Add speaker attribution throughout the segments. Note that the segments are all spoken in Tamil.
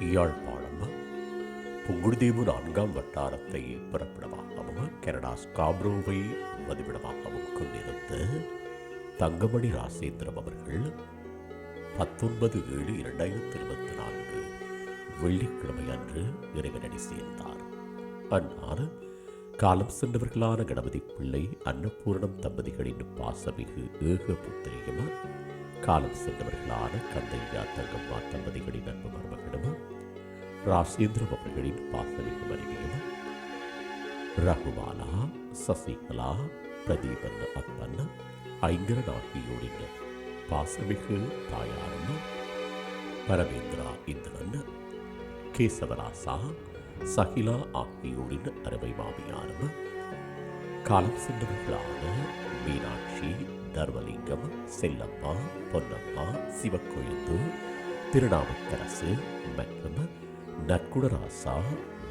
Speaker 1: யாழ்ப்பாணம் புங்குடுதீவு நான்காம் வட்டாரத்தை பிறப்பிடமாகவும் கனடா ஸ்காப்ரோவை வதிவிடமாகவும் கொண்டிருந்த தங்கமணி ராசேந்திரம் அவர்கள் பத்தொன்பது ஏழு இரண்டாயிரத்தி இருபத்தி நான்கு வெள்ளிக்கிழமை அன்று இறைவனடி சேர்ந்தார். அன்னார் காலம் சென்றவர்களான கணபதி பிள்ளை அன்னபூரணம் தம்பதிகளின் பாசமிகு ஏக புத்திரியும் காலம் சென்றவர்களான கந்தையா தங்கம்மா தம்பதிகளின் அன்பு மருமகனும் ராசேந்திரம் அவர்களின் பாசமிகு மனைவியும் ரகுமாலா சசிகலா பிரதீபன் அப்பன் ஐங்கரன் ஆகியோரின் பாசமிகு தாயாரும் பரமேந்திரா இந்திரன் கேசவராசா சகிலா ஆகியோரின் அருமை மாமியாரும் காலம் சென்றவர்களான மீனாட்சி தர்மலிங்கம் செல்லம்மா பொன்னம்மா சிவக்கொழுந்து திருநாவுக்கரசு மற்றும் நற்குடராசா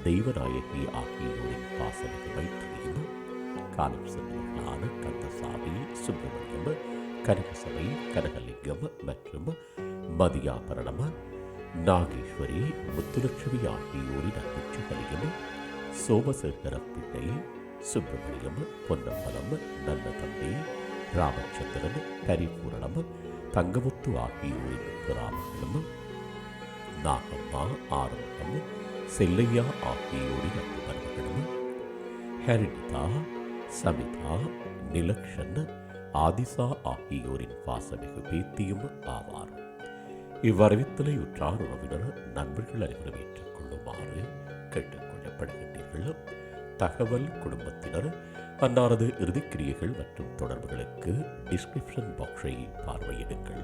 Speaker 1: தெய்வநாயகி ஆகியோரின் பாசனை மைத்திரியும் காலம் சென்றவர்களான கந்தசாமி சுப்பிரமணியம் கனகசபை கனகலிங்கம் மற்றும் மதியாபரணம நாகேஸ்வரி முத்துலட்சுமி ஆகியோரின் அன்புச்சுகளையும் சோமசேகர பிள்ளை சுப்பிரமணியம் பொன்னம்பலம் நல்ல தம்பி ராமச்சந்திரன் கரிபூரணம் தங்கமுத்து ஆகியோரின் கிராமங்களும் நாகம்மா ஆரம்பம் செல்லையா ஆகியோரின் அன்பு மருமகளும் ஹரிதா சமிதா நிலக்ஷன் ஆதிசா ஆகியோரின் பாசமிகு பேத்தியும் ஆவார். இவ்வரவித்தலை உற்றார் உறவினர் நண்பர்கள் அனைவரும் ஏற்றுக்கொள்ளுமாறு கேட்டுக்கொள்ளப்படுகின்றீர்கள். தகவல் குடும்பத்தினர் அன்னாரது இறுதிக்கிரியைகள் மற்றும் தொடர்புகளுக்கு டிஸ்கிரிப்ஷன் பாக்ஸை பார்வையிடுங்கள்.